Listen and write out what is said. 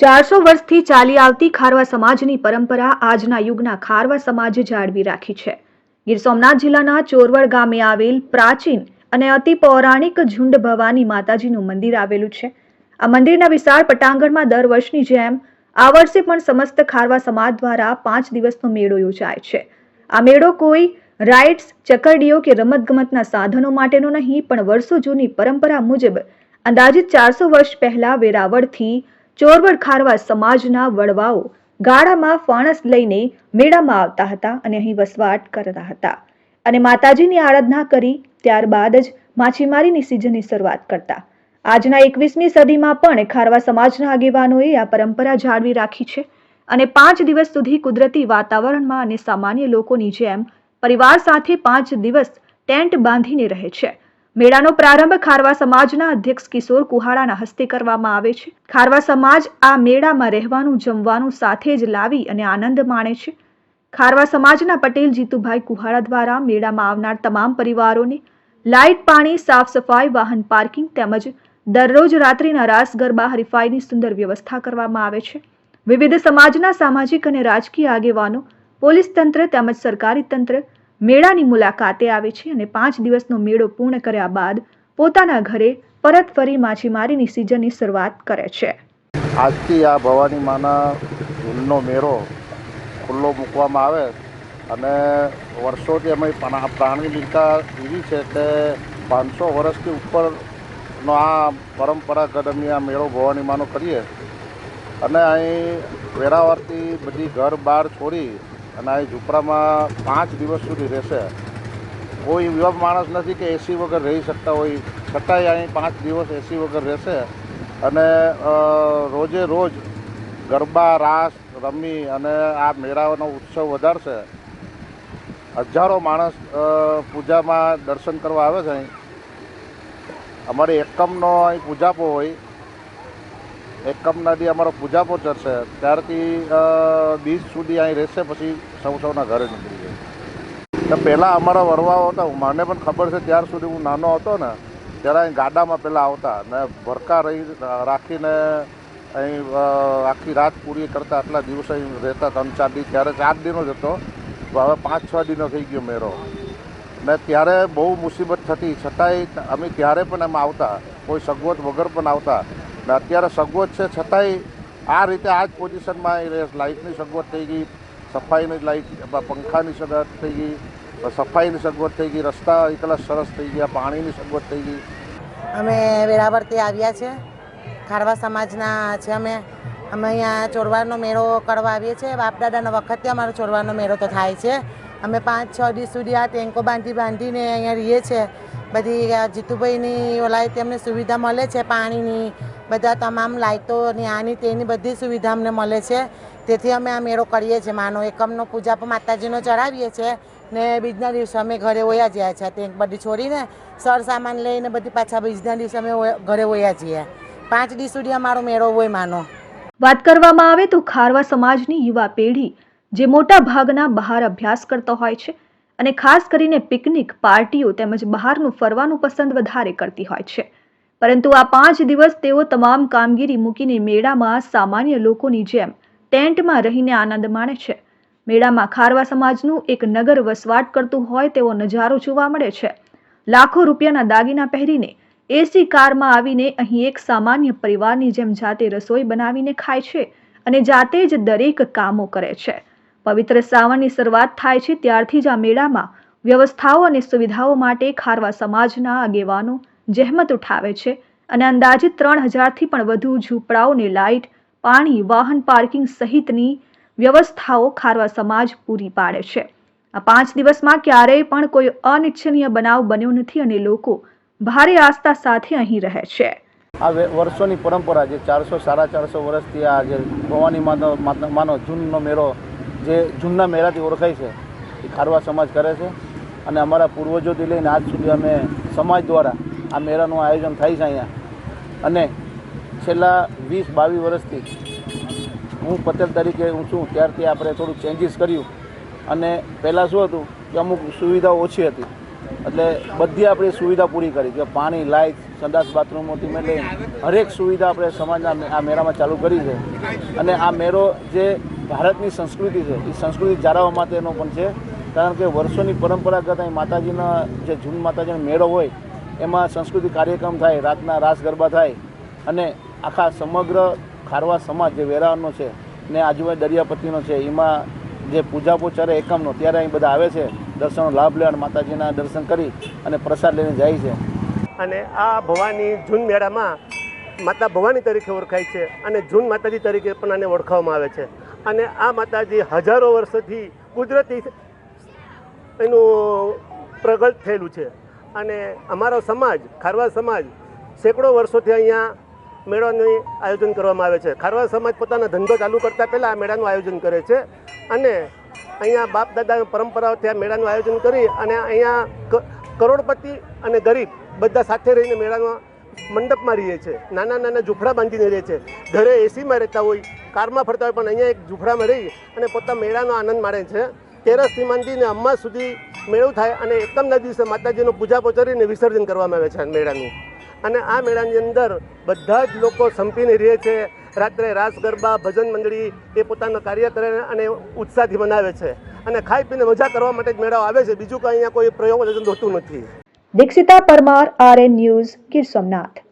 ચારસો વર્ષથી ચાલી આવતી ખારવા સમાજની પરંપરા આજના યુગના ખારવા સમાજે જાળવી રાખી છે. ગીર સોમનાથ જિલ્લાના ચોરવડ ગામે આવેલ પ્રાચીન અને અતિ પૌરાણિક ઝુંડ ભવાની માતાજીનું મંદિર આવેલું છે. આ મંદિરના વિશાળ પટાંગણમાં દર વર્ષની જેમ આ વર્ષે પણ સમસ્ત ખારવા સમાજ દ્વારા પાંચ દિવસનો મેળો યોજાય છે. આ મેળો કોઈ રાઇડ્સ, ચકરડીઓ કે રમતગમતના સાધનો માટેનો નહીં, પણ વર્ષો જૂની પરંપરા મુજબ અંદાજિત ચારસો વર્ષ પહેલા વેરાવળથી ચોરવડ ખારવા સમાજના વડવાઓ ગાળામાં ફાણસ લઈને મેળામાં આવતા હતા અને અહીં વસવાટ કરતા હતા. અને માતાજીની આરાધના કરી ત્યારબાદ જ માછીમારીની સિઝનની શરૂઆત કરતા. આજના એકવીસમી સદીમાં પણ ખારવા સમાજના આગેવાનોએ આ પરંપરા જાળવી રાખી છે અને પાંચ દિવસ સુધી કુદરતી વાતાવરણમાં અને સામાન્ય લોકોની જેમ પરિવાર સાથે પાંચ દિવસ ટેન્ટ બાંધીને રહે છે. મેળાનો પ્રારંભ ખારવા સમાજના અધ્યક્ષ કિશોર કુહાડાના હસ્તે કરવામાં આવે છે. ખારવા સમાજ આ મેળામાં રહેવાનું, જમવાનું સાથે જ લાવી અને આનંદ માણે છે. ખારવા સમાજના પટેલ જીતુભાઈ કુહાડા દ્વારા મેળામાં આવનાર તમામ પરિવારોને લાઇટ, પાણી, સાફ સફાઈ, વાહન પાર્કિંગ તેમજ દરરોજ રાત્રિના રાસ, ગરબા, હરીફાઈની સુંદર વ્યવસ્થા કરવામાં આવે છે. વિવિધ સમાજના સામાજિક અને રાજકીય આગેવાનો, પોલીસ તંત્ર તેમજ સરકારી તંત્ર મેળાની મુલાકાતે આવે છે અને પાંચ દિવસનો મેળો પૂર્ણ કર્યા બાદ પોતાના ઘરે પરત ફરી માછીમારીની સિઝનની શરૂઆત કરે છે. આજથી આ ભવાની માના ઝૂલનો મેળો ખુલ્લો મૂકવામાં આવે અને વર્ષોથી અમે પ્રાણી લીધા એવી છે કે પાંચસો વર્ષથી ઉપરનો આ પરંપરાગત અમે આ મેળો ભવાની માનો કરીએ. અને અહીં વેરાવળથી બધી ઘર બહાર છોડી અને અહીં ઝૂંપડામાં પાંચ દિવસ સુધી રહેશે. કોઈ એવા માણસ નથી કે એસી વગર રહી શકતા હોય. છતાંય અહીં પાંચ દિવસ એસી વગર રહેશે. અને રોજે રોજ ગરબા, રાસ, રમી અને આ મેળાનો ઉત્સવ વધારશે. હજારો માણસ પૂજામાં દર્શન કરવા આવે છે અહીં. અમારી એકમનો અહીં પૂજાપો હોય. એકમના દી અમારો પૂજાપો ચડશે ત્યારથી બીજ સુધી અહીં રહેશે, પછી સૌ સૌના ઘરે નીકળી જાય તો પહેલાં અમારા વરવાઓ હતા. મને પણ ખબર છે, ત્યાર સુધી હું નાનો હતો ને, ત્યારે અહીં ગાડામાં પહેલાં આવતા. ને ભરકા રહી, રાખીને અહીં આખી રાત પૂરી કરતા. આટલા દિવસ અહીં રહેતા ત્રણ ચાર દિવસ ત્યારે ચાર દિનો જ હતો. હવે પાંચ, છ દિનો થઈ ગયો મેળો. ને ત્યારે બહુ મુસીબત થતી. છતાંય અમે ત્યારે પણ એમ આવતા. કોઈ સગવડ વગર પણ આવતા. ને અત્યારે સગવડ છે, છતાંય આ રીતે આ જ પોઝિશનમાં એ રહે લાઇટની સગવડ થઈ ગઈ, સફાઈની લાઇટ પંખાની સગવડ થઈ ગઈ સફાઈની સગવડ થઈ ગઈ, રસ્તા એટલા સરસ થઈ ગયા, પાણીની સગવડ થઈ ગઈ. અમે વેરાવળથી આવ્યા છે, ખારવા સમાજના છે અમે. અમે અહીંયા ચોરવાનો મેળો કરવા આવીએ છીએ. બાપદાદાના વખતે અમારો ચોરવાનો મેળો તો થાય છે. અમે પાંચ, છ દિવસ સુધી આ ટેન્કો બાંધી બાંધીને અહીંયા રહીએ છીએ. બધી જીતુભાઈની ઓલાય તેમને સુવિધા મળે છે પાણીની. બધા તમામ લાઇટોની આની તેની બધી સુવિધા અમને મળે છે. તેથી અમે આ મેળો કરીએ છીએ. માનો એકમનો પૂજા પણ માતાજીનો ચડાવીએ છીએ ને બીજના દિવસે અમે ઘરે વયા જઈએ છીએ તે બધી છોડીને સર સામાન લઈને બધી પાછા બીજના દિવસે અમે ઘરે વયા જઈએ. પાંચ દિવસ સુધી અમારો મેળો હોય, માનો. વાત કરવામાં આવે તો ખારવા સમાજની યુવા પેઢી જે મોટા ભાગના બહાર અભ્યાસ કરતો હોય છે અને ખાસ કરીને પિકનિક, પાર્ટીઓ તેમજ બહારનું ફરવાનું પસંદ વધારે કરતી હોય છે. પરંતુ આ પાંચ દિવસ તેઓ તમામ કામગીરી મૂકીને મેળામાં સામાન્ય લોકોની જેમ ટેન્ટમાં રહીને આનંદ માણે છે. મેળામાં ખારવા સમાજનું એક નગર વસવાટ કરતું હોય તેવો નજારો જોવા મળે છે. લાખો રૂપિયાના દાગીના પહેરીને એસી કારમાં આવીને અહીં એક સામાન્ય પરિવારની જેમ જાતે રસોઈ બનાવીને ખાય છે અને જાતે જ દરેક કામો કરે છે. પવિત્ર શ્રાવણની શરૂઆત થાય છે ત્યારથી જ આ મેળામાં વ્યવસ્થાઓ અને સુવિધાઓ માટે ખારવા સમાજના આગેવાનો જહેમત ઉઠાવે છે અને અંદાજિત ત્રણ હજારથી પણ વધુ ઝૂંપડાઓને લાઇટ, પાણી, વાહન પાર્કિંગ સહિતની વ્યવસ્થાઓ ખારવા સમાજ પૂરી પાડે છે. આ પાંચ દિવસમાં ક્યારેય પણ કોઈ અનિચ્છનીય બનાવ બન્યો નથી અને લોકો ભારે આસ્થા સાથે અહીં રહે છે. આ વર્ષોની પરંપરા જે ચારસો, સાડા ચારસો વર્ષથી આ જે ભવાની માનો- માનો જૂનનો મેળો જે જૂનના મેળાથી ઓળખાય છે, એ ખારવા સમાજ કરે છે. અને અમારા પૂર્વજોથી લઈને આજ સુધી અમે સમાજ દ્વારા આ મેળાનું આયોજન થાય છે અહીંયા. અને છેલ્લા વીસ બાવીસ વર્ષથી હું પટેલ તરીકે હું છું. ત્યારથી આપણે થોડું ચેન્જીસ કર્યું. અને પહેલાં શું હતું કે અમુક સુવિધાઓ ઓછી હતી. એટલે બધી આપણી સુવિધા પૂરી કરી. કે પાણી લાઇટ સંડાસ બાથરૂમોથી મેં હરેક સુવિધા આપણે સમાજના આ મેળામાં ચાલુ કરી છે. અને આ મેળો જે ભારતની સંસ્કૃતિ છે, એ સંસ્કૃતિ જાળવવા માટેનો પણ છે. કારણ કે વર્ષોની પરંપરાગત અહીં માતાજીના જે જૂન માતાજીનો મેળો હોય એમાં સંસ્કૃતિ કાર્યક્રમ થાય, રાતના રાસ ગરબા થાય અને આખા સમગ્ર ખારવા સમાજ જે વેરાવળનો છે ને આજુબાજુ દરિયાપતિનો છે, એમાં જે પૂજાપો ચરે એકમનો, ત્યારે અહીં બધા આવે છે, દર્શનનો લાભ લેવા માતાજીના દર્શન કરી અને પ્રસાદ લઈને જાય છે. અને આ ભવાની જૂન મેળામાં માતા ભવાની તરીકે ઓળખાય છે અને જૂન માતાજી તરીકે પણ આને ઓળખવામાં આવે છે. અને આ માતાજી હજારો વર્ષથી કુદરતી એનું પ્રગટ થયેલું છે. અને અમારો સમાજ, ખારવા સમાજ, સેંકડો વર્ષોથી અહીંયા મેળાનું આયોજન કરવામાં આવે છે. ખારવા સમાજ પોતાનો ધંધો ચાલુ કરતાં પહેલાં આ મેળાનું આયોજન કરે છે અને અહીંયા બાપ દાદા પરંપરાઓથી આ મેળાનું આયોજન કરી અને અહીંયા કરોડપતિ અને ગરીબ બધા સાથે રહીને મેળામાં મંડપમાં રહીએ છે. નાના નાના ઝૂંપડા બાંધીને રહે છે. ઘરે એસીમાં રહેતા હોય, કારમાં ફરતા હોય, પણ અહીંયા એક ઝૂંપડામાં રહી અને પોતા મેળાનો આનંદ માણે છે. તેરસથી માંડીને અમ્મા સુધી મેળો થાય અને એકમના દિવસે માતાજીનું પૂજા પોચારીને વિસર્જન કરવામાં આવે છે મેળાનું. અને આ મેળાની અંદર બધા જ લોકો સંપીને રહે છે. રાત્રે રાસ, ગરબા, ભજન મંડળી એ પોતાનું કાર્ય કરે અને ઉત્સાહથી મનાવે છે. અને ખાઈ પીને મજા કરવા માટે જ મેળાઓ આવે છે. બીજું કંઈ અહીંયા કોઈ પ્રયોગ હોતું નથી. Dikshita Parmar RN news Gir Somnath.